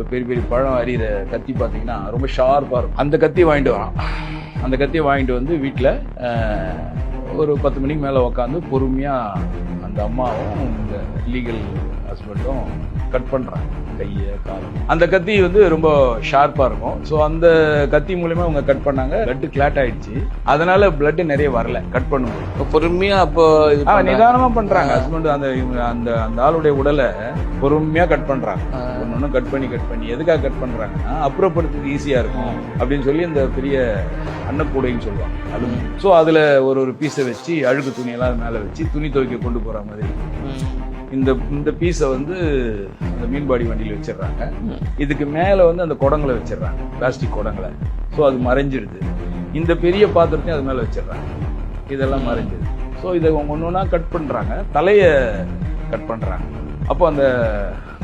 இப்போ பெரிய பெரிய பழம் அறிகிற கத்தி பார்த்தீங்கன்னா ரொம்ப ஷார்ப்பாக இருக்கும். அந்த கத்தி வாங்கிட்டு வரான். அந்த கத்தியை வாங்கிட்டு வந்து வீட்டில் ஒரு பத்து மணிக்கு மேலே உக்காந்து பொறுமையாக அந்த அம்மாவும் இந்த லீகல் ஹஸ்பண்டும் கட் பண்ணுறாங்க கையை காலம் அந்த கத்தி வந்து ரொம்ப ஷார்ப்பாக இருக்கும். ஸோ அந்த கத்தி மூலயமா அவங்க கட் பண்ணாங்க. பிளட் கிளாட் ஆயிடுச்சு. அதனால பிளட் நிறைய வரல. கட் பண்ணும்போது. இப்ப பொறுமையா அப்போ இது ஆ, பண்றாங்க. நிதானமா பண்றாங்க. ஹஸ்பண்ட் அந்த அந்த அந்த ஆளுடைய உடலை பொறுமையா கட் பண்றாங்க. ஆ. ஒன்னு கட் பண்ணி கட் பண்ணி. எதுக்காக கட் பண்றாங்கன்னா அப்புறப்படுத்துறது ஈஸியா இருக்கும். அப்படின்னு சொல்லி இந்த பெரிய அன்னக்கூடைன்னு சொல்லுவாங்க. அது ஸோ அதுல ஒரு ஒரு பீஸை வச்சு அழுக்கு துணியெல்லாம் மேல வச்சு துணி துவைக்க கொண்டு பண்ணுற மாதிரி. இந்த இந்த பீஸை வந்து அந்த மீன்பாடி வண்டியில் வச்சிடுறாங்க. இதுக்கு மேலே வந்து அந்த குடங்களை வச்சிடுறாங்க. பிளாஸ்டிக் குடங்களை. ஸோ அது மறைஞ்சிடுது. இந்த பெரிய பாத்திரத்தையும் அது மேலே வச்சிடுறாங்க. இதெல்லாம் மறைஞ்சிது ஸோ இதை அவங்க ஒன்று ஒன்றா கட் பண்ணுறாங்க தலையை கட் பண்ணுறாங்க அப்போ அந்த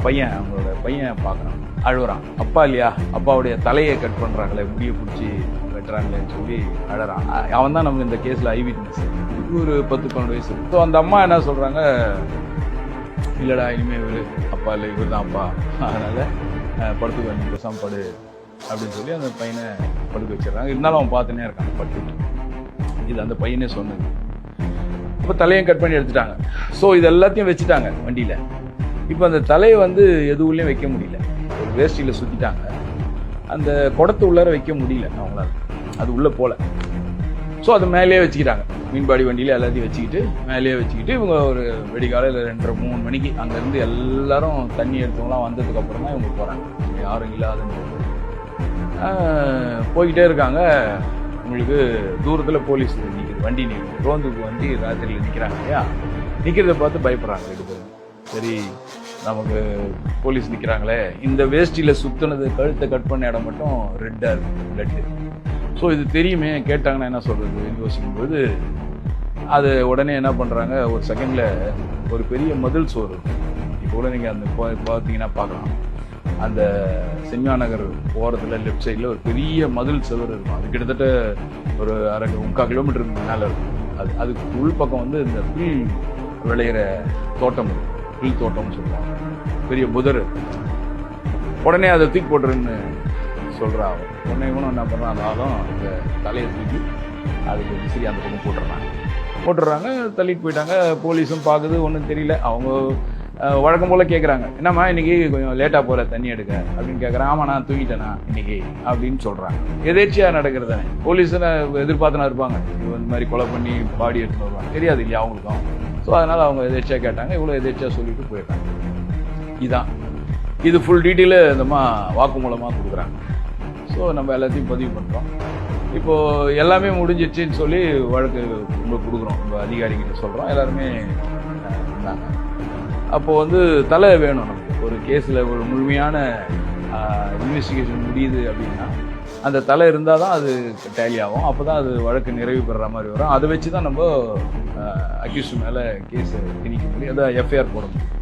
பையன் அவங்களோட பையன் பார்க்குறான். அழுகுறான் அப்பா இல்லையா? அப்பாவுடைய தலையை கட் பண்ணுறாங்களே முடியை பிடிச்சி. வெட்டுறாங்களேன்னு சொல்லி அழறான். அவன் தான் நமக்கு இந்த கேஸில் ஐ விட்னஸ் ஒரு பத்து பன்னெண்டு வயசு. ஸோ அந்த அம்மா என்ன சொல்கிறாங்க இல்லைடா இனிமேல் இவர் அப்பா இல்லை இவர் தான் அப்பா. அதனால் படுத்துக்க நீ பேசாம படு அப்படின்னு சொல்லி அந்த பையனை படுக்க வச்சிடுறாங்க. இருந்தாலும் அவன் பார்த்துனே இருக்கான் பட்டு இது அந்த பையனே சொன்னது. இப்போ தலையும் கட் பண்ணி எடுத்துட்டாங்க. ஸோ இது எல்லாத்தையும் வச்சுட்டாங்க வண்டியில். இப்போ அந்த தலையை வந்து எதுவுலையும் வைக்க முடியல. ஒரு வேஷ்டியில் சுற்றிட்டாங்க அந்த குடத்து உள்ளார வைக்க முடியல அவங்களால. அது உள்ளே போகல ஸோ அது மேலேயே வச்சுக்கிட்டாங்க. மீன்பாடி வண்டியில் எல்லாத்தையும் வச்சுக்கிட்டு மேலேயே வச்சுக்கிட்டு இவங்க ஒரு வெடிகாலையில் ரெண்டரை மூணு மணிக்கு அங்கேருந்து எல்லாரும் தண்ணி எடுத்தவங்களாம் வந்ததுக்கப்புறம் தான் இவங்க போகிறாங்க யாரும் இல்லாதுன்னு போய்கிட்டே இருக்காங்க. உங்களுக்கு தூரத்தில் போலீஸ் நிற்கிது வண்டி நிற்குது ரோந்துக்கு வண்டி ராத்திரியில் நிற்கிறாங்க இல்லையா? நிற்கிறத பார்த்து பயப்படுறாங்க ரெண்டு பேரும். சரி நமக்கு போலீஸ் நிற்கிறாங்களே இந்த வேஷ்டியில் சுற்றுனது கழுத்தை கட் பண்ண இடம் மட்டும் ரெட்டாக இருக்குது பிளட்டு ஸோ இது தெரியுமே கேட்டாங்கன்னா என்ன சொல்கிறது யோசிக்கும்போது அது உடனே என்ன பண்ணுறாங்க ஒரு செகண்டில் ஒரு பெரிய மதில் சோறு இப்போ கூட நீங்கள் அந்த பார்த்தீங்கன்னா பார்க்கலாம். அந்த சென்யா நகர் லெஃப்ட் சைடில் ஒரு பெரிய மதில் சுவர் இருக்கும். அது கிட்டத்தட்ட ஒரு அரை முக்கால் கிலோமீட்டருக்கு மேலே இருக்கும். அது அதுக்கு உள் பக்கம் வந்து இந்த புல் விளையிற தோட்டம் இருக்கு. புல் தோட்டம்னு சொல்லுவாங்க. பெரிய புதர். உடனே அதை தூக்கி போட்டுருன்னு சொல்கிறா அவன் இவனும் என்ன பண்ணுறான் இந்த அந்த தலையை தூக்கி அதுக்கு விசிறி அந்த பக்கம் போட்டுடுறாங்க. போட்டுடுறாங்க தள்ளிட்டு போயிட்டாங்க. போலீஸும் பார்க்குது ஒன்றும் தெரியல. அவங்க வழக்கம் போல் கேட்குறாங்க என்னம்மா இன்றைக்கி கொஞ்சம் லேட்டாக போகிற தண்ணி எடுக்க அப்படின்னு கேட்குறேன் ஆமாம் நான் தூங்கிட்டேனா இன்றைக்கி அப்படின்னு சொல்கிறாங்க எதேச்சியாக நடக்கிறது தானே. போலீஸ் எதிர்பார்த்துனா இருப்பாங்க. இந்த மாதிரி கொலை பண்ணி பாடி எடுத்துன்னு வருவாங்க தெரியாது இல்லையா அவங்களுக்கும். ஸோ அதனால் அவங்க எதேச்சியாக கேட்டாங்க. இவ்வளோ எதேச்சியாக சொல்லிட்டு போயிட்டாங்க இதுதான் இது ஃபுல் டீட்டெயிலு இந்தம்மா வாக்கு மூலமாக கொடுக்குறாங்க. ஸோ நம்ம எல்லாத்தையும் பதிவு பண்ணுறோம் இப்போது எல்லாமே முடிஞ்சிச்சுன்னு சொல்லி வழக்கு நம்ம கொடுக்குறோம். நம்ம அதிகாரிகிட்ட சொல்கிறோம் எல்லாருமே இருந்தாங்க. அப்போது வந்து தலை வேணும் நமக்கு. ஒரு கேஸில் ஒரு முழுமையான இன்வெஸ்டிகேஷன் முடியுது அப்படின்னா அந்த தலை இருந்தால் தான் அது டேலி ஆகும். அப்போ தான் அது வழக்கு நிறைவு பெறுற மாதிரி வரும். அதை வச்சு தான் நம்ம அக்யூஸ் மேலே கேஸ் திணிக்க முடியும். அதை எஃப்ஐஆர் போட முடியும்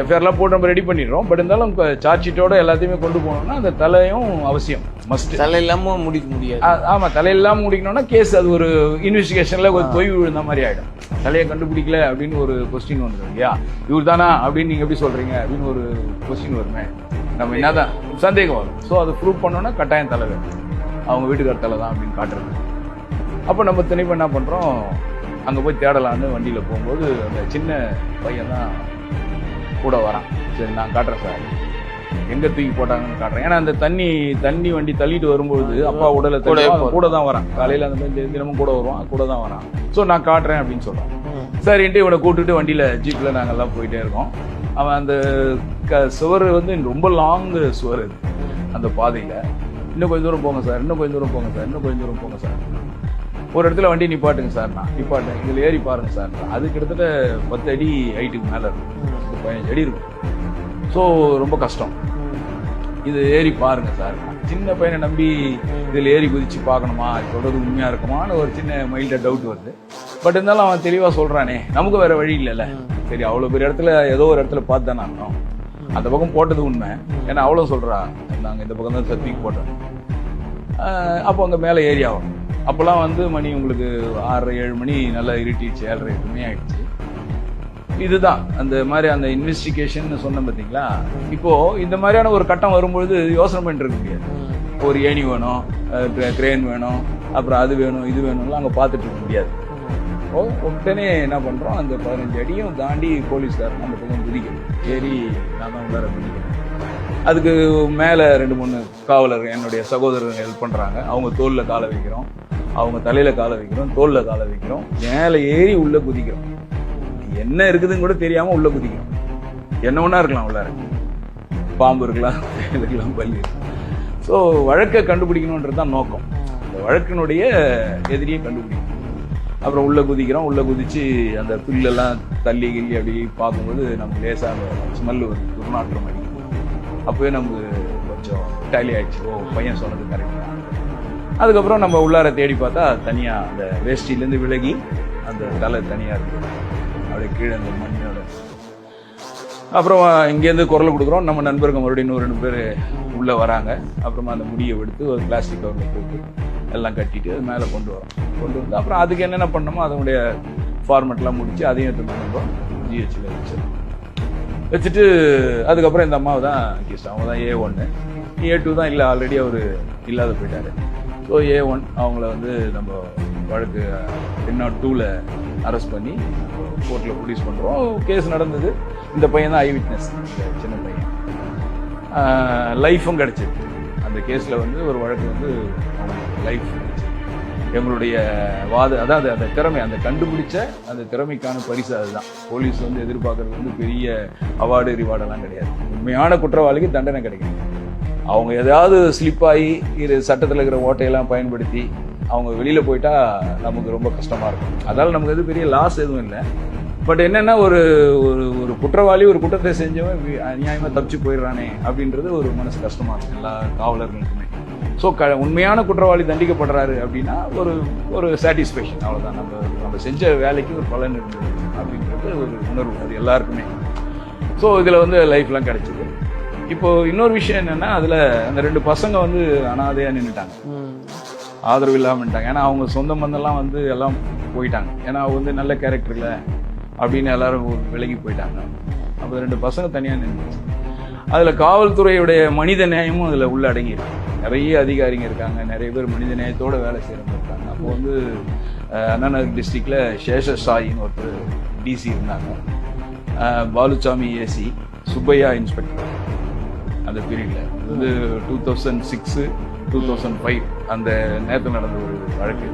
எஃப்ஐஆர்லாம் போட்டு நம்ம ரெடி பண்ணிடுறோம். பட் இருந்தாலும் சார்ஜ் ஷீட்டோட எல்லாத்தையுமே கொண்டு போகணும்னா அந்த தலையும் அவசியம். மஸ்ட் தலை இல்லாம முடிக்க முடியாது. ஆமா தலையெல்லாம் முடிக்கணும்னா கேஸ் அது ஒரு இன்வெஸ்டிகேஷன்ல ஒரு தொய்வு விழுந்த மாதிரி ஆயிடும். தலையை கண்டுபிடிக்கல அப்படின்னு ஒரு கொஸ்டின் வந்துடும் இல்லையா? இவர் தானா அப்படின்னு நீங்க எப்படி சொல்றீங்க அப்படின்னு ஒரு கொஸ்டின் வருமே. நம்ம என்னதான் சந்தேகம் வரும். ஸோ அதை ப்ரூவ் பண்ணோம்னா கட்டாயம் தலை வேணும். அவங்க வீட்டுக்கார தலை தான் அப்படின்னு காட்டுறது. அப்போ நம்ம திணிப்பு என்ன பண்றோம்? அங்க போய் தேடலான்னு வண்டியில போகும்போது அந்த சின்ன பையன் தான் கூட வரான். சரி நான் காட்டுறேன் சார். எங்க தூக்கி போட்டாங்கன்னு காட்டுறேன். ஏன்னா அந்த தண்ணி தண்ணி வண்டி தள்ளிட்டு வரும்போது அப்பா உடலை கூட. கூட தான் வரான். காலையில அந்த மாதிரி தினமும் கூட வருவான் கூட தான் வரான். ஸோ நான் காட்டுறேன் அப்படின்னு சொல்றான். சரின்ட்டு இவனை கூட்டிட்டு வண்டியில ஜீப்ல நாங்கெல்லாம் போயிட்டே இருக்கோம். அவன் அந்த க சுவர் வந்து ரொம்ப லாங் சுவர் அது. அந்த பாதையில. இன்னும் கொஞ்சம் தூரம் போங்க சார் இன்னும் கொஞ்சம் தூரம் போங்க சார் இன்னும் கொஞ்சம் தூரம் போங்க சார். ஒரு இடத்துல வண்டி நிப்பாட்டுங்க சார். நான் நிப்பாட்டேன் இதில் ஏறி பாருங்க சார். அது கிட்டத்தட்ட பத்து அடி ஹைட்டுக்கு மேலே இருக்கும். பதினஞ்சு அடி இருக்கும். ஸோ ரொம்ப கஷ்டம். இது ஏறி பாருங்க சார். சின்ன பையனை நம்பி இதில் ஏறி குதிச்சு பார்க்கணுமா? சொல்கிறது உண்மையாக இருக்குமான்னு ஒரு சின்ன மைல்டா டவுட் வருது. பட் இருந்தாலும் அவன் தெளிவாக சொல்கிறானே நமக்கு வேறு வழி இல்லைல்ல. சரி அவ்வளோ பெரிய இடத்துல ஏதோ ஒரு இடத்துல பார்த்து தானே ஆகணும். அந்த பக்கம் போட்டது உண்மை. ஏன்னா அவ்வளோ சொல்கிறா நாங்கள் இந்த பக்கம் தான் சத்திக்கு போட்டோம். அப்போ அங்கே மேலே ஏறி ஆகணும். அப்போல்லாம் வந்து மணி உங்களுக்கு ஆறரை ஏழு மணி நல்லா இருட்டிடுச்சு ஏழரை எட்டு மணி ஆயிடுச்சு. இதுதான் அந்த மாதிரி அந்த இன்வெஸ்டிகேஷன் சொன்னேன் பார்த்தீங்களா இப்போ இந்த மாதிரியான ஒரு கட்டம் வரும்பொழுது யோசனை பண்ணிட்டு இருக்க முடியாது. ஒரு ஏணி வேணும் கிரேன் வேணும் அப்புறம் அது வேணும் இது வேணும்லாம் அங்கே பார்த்துட்டு இருக்க முடியாது. ஓ உடனே என்ன பண்ணுறோம் அந்த பதினஞ்சு அடியும் தாண்டி போலீஸ்கார் நம்ம பக்கம் குதிக்கணும். ஏறி நான் தான் உள்ளார குதிக்கிறேன் அதுக்கு மேலே ரெண்டு மூணு காவலர் என்னுடைய சகோதரர்கள் ஹெல்ப் பண்ணுறாங்க அவங்க தோலில் காலை வைக்கிறோம். அவங்க தலையில் காலை வைக்கிறோம். தோளில் காலை வைக்கிறோம். மேலே ஏறி உள்ளே குதிக்கிறோம். என்ன இருக்குதுன்னு கூட தெரியாமல் உள்ளே குதிக்கிறோம். என்ன ஒன்றா இருக்கலாம் உள்ளார. பாம்பு இருக்கலாம் இருக்கலாம் பள்ளி ஸோ வழக்கை கண்டுபிடிக்கணுன்றது தான் நோக்கம். அந்த வழக்கினுடைய எதிரியை கண்டுபிடிக்கணும். அப்புறம் உள்ளே குதிக்கிறோம். உள்ளே குதித்து அந்த புல்லெல்லாம் தள்ளி கிள்ளி அப்படி பார்க்கும்போது நமக்கு லேசாக ஸ்மெல் வருது துர்நாற்றம் அடி அப்போவே நமக்கு கொஞ்சம் டேலி ஆயிடுச்சு. ஓ பையன் சொன்னது கரெக்ட் தான். அதுக்கப்புறம் நம்ம உள்ளார தேடி பார்த்தா தனியாக அந்த வேஷ்டிலேருந்து விலகி அந்த தலை தனியாக இருக்குது அப்படியே கீழே அந்த மண்ணோட. அப்புறம் இங்கேருந்து குரல் கொடுக்குறோம். நம்ம நண்பர்கள் மறுபடியும் இன்னும் ரெண்டு பேர் உள்ளே வராங்க. அப்புறமா அந்த முடியை எடுத்து ஒரு பிளாஸ்டிக் கவரில் போட்டு எல்லாம் கட்டிட்டு அது மேலே கொண்டு வரோம். கொண்டு வந்து அப்புறம் அதுக்கு என்னென்ன பண்ணணுமோ அதனுடைய ஃபார்மெட்லாம் முடித்து அதையும் எடுத்து பண்ணுறோம் ஜிஹெச்சில் வச்சிருக்கோம். வச்சுட்டு அதுக்கப்புறம் இந்த அம்மாவை தான் கிஸ்ட் அவங்க தான் ஏ ஒன்று ஏ டூ தான் இல்லை ஆல்ரெடி அவர் இல்லாத போயிட்டார். ஸோ ஏ ஒன் அவங்கள வந்து நம்ம வழக்கு டென் நாட் டூவில் அரெஸ்ட் பண்ணி கோர்ட்டில் ப்ரொடியூஸ் பண்ணுறோம் கேஸ் நடந்தது. இந்த பையன் தான் ஐ விட்னஸ் சின்ன பையன். லைஃபும் கிடச்சிது. அந்த கேஸில் வந்து ஒரு வழக்கு வந்து லைஃப் எங்களுடைய வாத அதாவது அந்த திறமை அந்த கண்டுபிடிச்ச அந்த திறமைக்கான பரிசு அதுதான். போலீஸ் வந்து எதிர்பார்க்கறது வந்து பெரிய அவார்டு ரிவார்டெல்லாம் கிடையாது. உண்மையான குற்றவாளிக்கு தண்டனை கிடைக்கும் அவங்க ஏதாவது ஸ்லிப்பாகி இது சட்டத்தில் இருக்கிற ஓட்டையெல்லாம் பயன்படுத்தி அவங்க வெளியில் போயிட்டா நமக்கு ரொம்ப கஷ்டமாக இருக்கும். அதால் நமக்கு எது பெரிய லாஸ் எதுவும் இல்லை. பட் என்னென்னா ஒரு ஒரு ஒரு குற்றவாளி ஒரு குற்றத்தை செஞ்சவன் அநியாயமாக தப்பிச்சு போயிடுறானே அப்படின்றது ஒரு மனசு கஷ்டமாக இருக்கும். எல்லா காவலர்களுக்குமே. ஸோ க உண்மையான குற்றவாளி தண்டிக்கப்படுறாரு அப்படின்னா ஒரு ஒரு சாட்டிஸ்ஃபேக்ஷன் அவ்வளோதான் நம்ம நம்ம செஞ்ச வேலைக்கு ஒரு பலன் இருந்தது அப்படின்றது ஒரு உணர்வு. அது எல்லாருக்குமே. ஸோ இதில் வந்து லைஃப்லாம் கிடைச்சிது. இப்போ இன்னொரு விஷயம் என்னன்னா அதில் அந்த ரெண்டு பசங்க வந்து அனாதையாக நின்றுட்டாங்க ஆதரவு இல்லாமட்டாங்க ஏன்னா அவங்க சொந்த பந்தெல்லாம் வந்து எல்லாம் போயிட்டாங்க. ஏன்னா அவங்க வந்து நல்ல கேரக்டர் இல்லை அப்படின்னு எல்லாரும் விலகி போயிட்டாங்க. அப்போ ரெண்டு பசங்க தனியாக நின்றுச்சு அதில் காவல்துறையுடைய மனித நேயமும் அதில் உள்ள அடங்கியிருக்கு. நிறைய அதிகாரிங்க இருக்காங்க. நிறைய பேர் மனித நேயத்தோட வேலை செய்கிறவங்க இருக்காங்க. அப்போ வந்து அண்ணாநகர் அண்ணா டிஸ்ட்ரிக்டில் சேஷ சாயின்னு ஒருத்தர் டிசி இருந்தாங்க. Balusamy A C Subbiah inspector. அந்த பீரியடில். வந்து two thousand six two thousand five அந்த நேரத்தில் நடந்த ஒரு வழக்கு.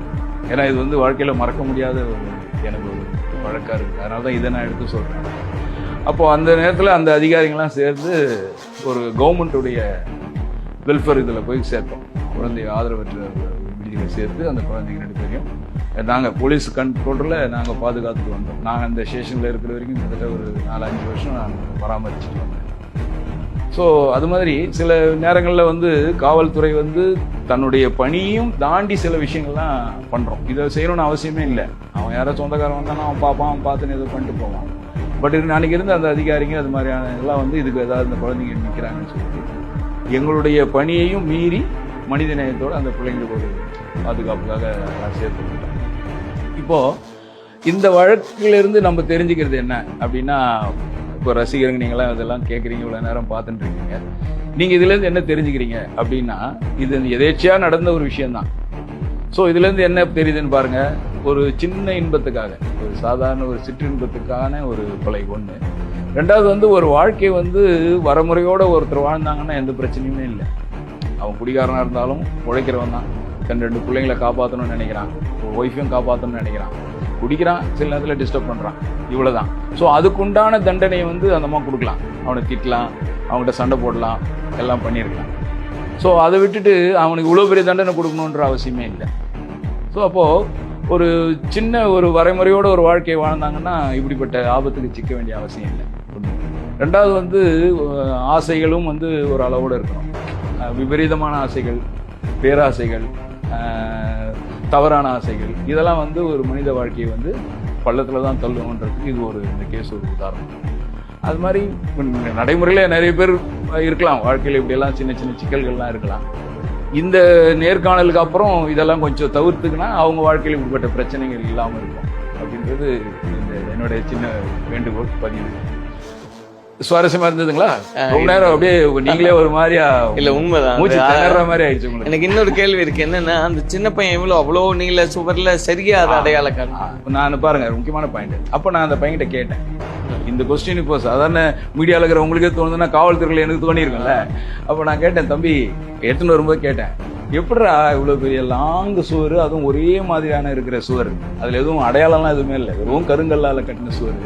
ஏன்னா இது வந்து வாழ்க்கையில் மறக்க முடியாத ஒரு எனக்கு ஒரு வழக்காக இருக்குது அதனால தான் இதை நான் எடுத்து சொல்கிறேன் அப்போது அந்த நேரத்தில் அந்த அதிகாரிங்களாம் சேர்ந்து ஒரு கவர்மெண்ட்டுடைய வெல்ஃபேர் இதில் போய் சேர்த்தோம். குழந்தை ஆதரவற்ற விடுதிகளை சேர்த்து அந்த குழந்தைங்க ரெண்டு பேரையும் நாங்கள் போலீஸ் கண்ட்ரோலில் நாங்கள் பாதுகாத்துட்டு வந்தோம். நாங்கள் அந்த ஸ்டேஷனில் இருக்கிற வரைக்கும் கிட்டத்தட்ட ஒரு நாலஞ்சு வருஷம் நான் பராமரிச்சுட்டு வந்தேன். ஸோ அது மாதிரி சில நேரங்களில் வந்து காவல்துறை வந்து தன்னுடைய பணியும் தாண்டி சில விஷயங்கள்லாம் பண்ணுறோம் இதை செய்யணும்னு அவசியமே இல்லை. அவன் யாரோ சொந்தக்காரன் வந்தானா அவன் பார்ப்பான் அவன் பார்த்துன்னு ஏதோ பண்ணிட்டு போவான். பட் நாளைக்கு இருந்து அந்த அதிகாரிங்க அது மாதிரியான இதெல்லாம் வந்து இதுக்கு ஏதாவது இந்த குழந்தைங்க நிற்கிறாங்கன்னு சொல்லிட்டு எங்களுடைய பணியையும் மீறி மனித நேயத்தோடு அந்த பிள்ளைங்களுக்கு ஒரு பாதுகாப்புக்காக நான் சேர்த்து இப்போ இந்த வழக்கிலிருந்து நம்ம தெரிஞ்சுக்கிறது என்ன அப்படின்னா இப்போ ரசிகருங்க நீங்களாம் இதெல்லாம் கேட்குறீங்க இவ்வளோ நேரம் பார்த்துட்டு இருக்கீங்க. நீங்கள் இதுலேருந்து என்ன தெரிஞ்சுக்கிறீங்க அப்படின்னா இது எதேச்சியாக நடந்த ஒரு விஷயம்தான். ஸோ இதுலேருந்து என்ன தெரியுதுன்னு பாருங்கள் ஒரு சின்ன இன்பத்துக்காக ஒரு சாதாரண ஒரு சிற்றின்பத்துக்கான ஒரு கொலை ஒன்று ரெண்டாவது வந்து ஒரு வாழ்க்கை வந்து வரமுறையோடு ஒருத்தர் வாழ்ந்தாங்கன்னா எந்த பிரச்சனையுமே இல்லை. அவன் குடிகாரனாக இருந்தாலும் உழைக்கிறவன் தான். தன் ரெண்டு பிள்ளைங்களை காப்பாற்றணும்னு நினைக்கிறான். ஒரு ஒய்ஃபையும் காப்பாற்றணும்னு நினைக்கிறான். குடிக்கிறான் சில நேரத்தில் டிஸ்டர்ப் பண்ணுறான் இவ்வளோதான் ஸோ அதுக்குண்டான தண்டனையை வந்து அந்த அம்மா கொடுக்கலாம். அவனை திட்டலாம் அவன்கிட்ட சண்டை போடலாம் எல்லாம் பண்ணியிருக்கலாம். ஸோ அதை விட்டுட்டு அவனுக்கு இவ்வளோ பெரிய தண்டனை கொடுக்கணுன்ற அவசியமே இல்லை. ஸோ அப்போது ஒரு சின்ன ஒரு வரைமுறையோட ஒரு வாழ்க்கையை வாழ்ந்தாங்கன்னா இப்படிப்பட்ட ஆபத்துக்கு சிக்க வேண்டிய அவசியம் இல்லை. ரெண்டாவது வந்து ஆசைகளும் வந்து ஒரு அளவோடு இருக்கணும். விபரீதமான ஆசைகள் பேராசைகள் தவறான ஆசைகள் இதெல்லாம் வந்து ஒரு மனித வாழ்க்கையை வந்து பள்ளத்தில் தான் தள்ளுன்றதுக்கு இது ஒரு இந்த கேஸ் ஒரு உதாரணம். அது மாதிரி நடைமுறையில் நிறைய பேர் இருக்கலாம். வாழ்க்கையில் இப்படியெல்லாம் சின்ன சின்ன சிக்கல்கள்லாம் இருக்கலாம். இந்த நேர்காணலுக்கு அப்புறம் இதெல்லாம் கொஞ்சம் தவிர்த்துக்குன்னா அவங்க வாழ்க்கையில் இப்படிப்பட்ட பிரச்சனைகள் இல்லாமல் இருக்கும். அப்படின்றது இந்த என்னுடைய என்னுடைய சின்ன வேண்டுகோள் பதிவு. சுவாரஸ்யமா இருந்ததுங்களா? ரொம்ப நேரம் அப்படியே நீங்களே ஒரு மாதிரியா இல்ல உண்மைதான். மூச்சு திணற மாதிரி ஆயிடுச்சு உங்களுக்கு. எனக்கு இன்னொரு கேள்வி இருக்கு. என்னன்னா அந்த சின்ன பையன் எவ்வளவு அவ்வளவு நீல சுவர்ல சரியா அதை அடையாள காணும் ஆ, நான் பாருங்க முக்கியமான பாயிண்ட் அப்போ நான் அந்த பையன்கிட்ட கேட்டேன். இந்த கொஸ்டின் இப்போ சாதாரண மீடியாவில் இருக்கிற உங்களுக்கே தோணுதுன்னா காவல்துறையில் எனக்கு தோணியிருக்கும்ல அப்போ நான் கேட்டேன் தம்பி எடுத்துன்னு வரும்போது கேட்டேன். எப்படிடா இவ்வளோ பெரிய லாங்கு சுவர்? அதுவும் ஒரே மாதிரியான இருக்கிற சுவர். அதில் எதுவும் அடையாளம்லாம் எதுவுமே இல்லை. வெறும் கருங்கல்லால் கட்டின சுவர்.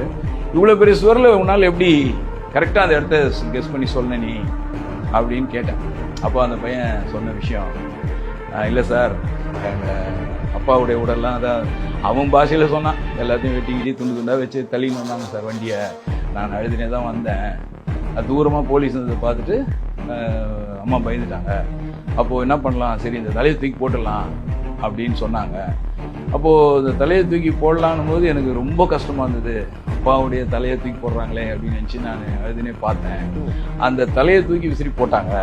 இவ்வளோ பெரிய சுவரில் உன்னால் எப்படி கரெக்டாக அந்த இடத்த கெஸ் பண்ணி சொன்ன நீ அப்படின்னு கேட்டேன். அப்போ அந்த பையன் சொன்ன விஷயம் இல்லை சார் எங்கள் அப்பாவுடைய உடல்லாம் அதான். அவன் பாஷையில் சொன்னான். எல்லாத்தையும் வெட்டி கிட்டி துண்டு துண்டாக வச்சு தள்ளின்னு வந்தாங்க சார் வண்டியை. நான் அழுதுனே தான் வந்தேன். தூரமாக போலீஸ் வந்து பார்த்துட்டு அம்மா பயந்துட்டாங்க. அப்போது என்ன பண்ணலாம்? சரி இந்த தலையை தூக்கி போட்டுடலாம் அப்படின்னு சொன்னாங்க. அப்போது இந்த தலையை தூக்கி போடலான்னும் போது எனக்கு ரொம்ப கஷ்டமாக இருந்தது. அப்பாவுடைய தலையை தூக்கி போடுறாங்களே அப்படின்னு நினச்சி நான் அழுதுனே பார்த்தேன். அந்த தலையை தூக்கி விசிறி போட்டாங்க.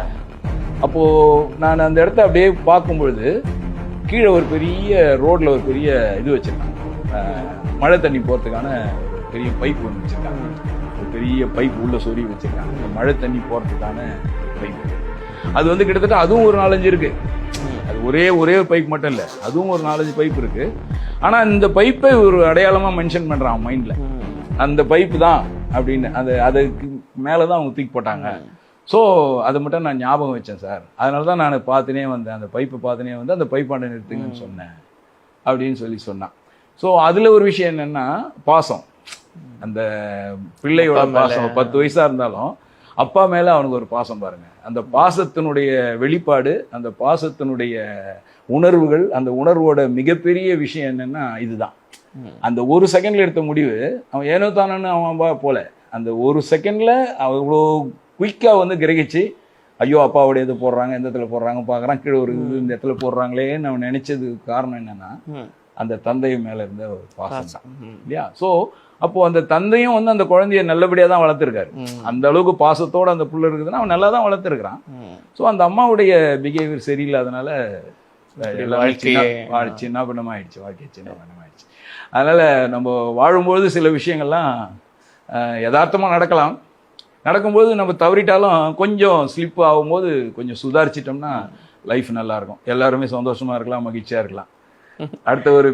அப்போது நான் அந்த இடத்த அப்படியே பார்க்கும்பொழுது கீழே ஒரு பெரிய ரோட்டில் ஒரு பெரிய இது வச்சுருக்கேன் மழை தண்ணி போகிறதுக்கான ஒரு பெரிய பைப் ஒன்று வச்சுருக்காங்க. ஒரு பெரிய பைப் உள்ளே சொறி வச்சுருக்காங்க. அந்த மழை தண்ணி போகிறதுக்கான பைப் அது. வந்து கிட்டத்தட்ட அதுவும் ஒரு நாலஞ்சு இருக்குது ஒரே ஒரே பைப் மட்டும் இல்லை. அதுவும் ஒரு நாலஞ்சு பைப் இருக்கு. ஆனால் இந்த பைப்பை ஒரு அடையாளமாக மென்ஷன் பண்ணுறான் மைண்டில் அந்த பைப்பு தான் அப்படின்னு அந்த அதுக்கு மேலே தான் அவங்க தூக்கி போட்டாங்க. ஸோ அதை மட்டும் நான் ஞாபகம் வச்சேன் சார். அதனால தான் நான் பார்த்துனே வந்தேன். அந்த பைப்பை பார்த்துனே வந்து அந்த பைப்பாண்டை நிறுத்துங்கன்னு சொன்னேன். அப்படின்னு சொல்லி சொன்னான். ஸோ அதில் ஒரு விஷயம் என்னன்னா பாசம். அந்த பிள்ளையோட. பாசம் பத்து வயசா இருந்தாலும் அப்பா மேல அவனுக்கு ஒரு பாசம் பாருங்க. அந்த பாசத்தினுடைய வெளிப்பாடு அந்த பாசத்தினுடைய உணர்வுகள் அந்த உணர்வோட மிகப்பெரிய விஷயம் என்னன்னா இதுதான். அந்த ஒரு செகண்ட்ல எடுத்த முடிவு அவன் ஏனோ தானோன்னு அவன் பா- போல. அந்த ஒரு செகண்ட்ல அவன் இவ்வளோ குயிக்கா வந்து கிரகிச்சு ஐயோ அப்பாவுடைய இது போடுறாங்க எந்த இடத்துல போடுறாங்க பார்க்கறான் கீழே ஒரு இது இந்த இடத்துல போடுறாங்களேன்னு அவன் நினைச்சதுக்கு காரணம் என்னன்னா அந்த தந்தை மேல இருந்த ஒரு பாசம். தான் இல்லையா? ஸோ அப்போ அந்த தந்தையும் வந்து அந்த குழந்தைய நல்லபடியா தான் வளர்த்துருக்காரு. அந்த அளவுக்கு பாசத்தோட அந்த புள்ள இருக்குதுன்னா அவன் நல்லா தான் வளர்த்துருக்கிறான். ஸோ அந்த அம்மாவுடைய பிஹேவியர் சரியில்லாதனால வாழ்க்கையே, சின்ன- பின்னமாயிடுச்சு வாழ்க்கை சின்ன பின்னமாயிடுச்சு அதனால நம்ம வாழும்பொழுது சில விஷயங்கள்லாம் அஹ், யதார்த்தமா நடக்கலாம். நடக்கும்போது நம்ம தவறிட்டாலும் கொஞ்சம் ஸ்லிப் ஆகும்போது கொஞ்சம் சுதாரிச்சிட்டோம்னா லைஃப் நல்லா இருக்கும். எல்லாருமே சந்தோஷமா இருக்கலாம் மகிழ்ச்சியா இருக்கலாம். அடுத்த ஒரு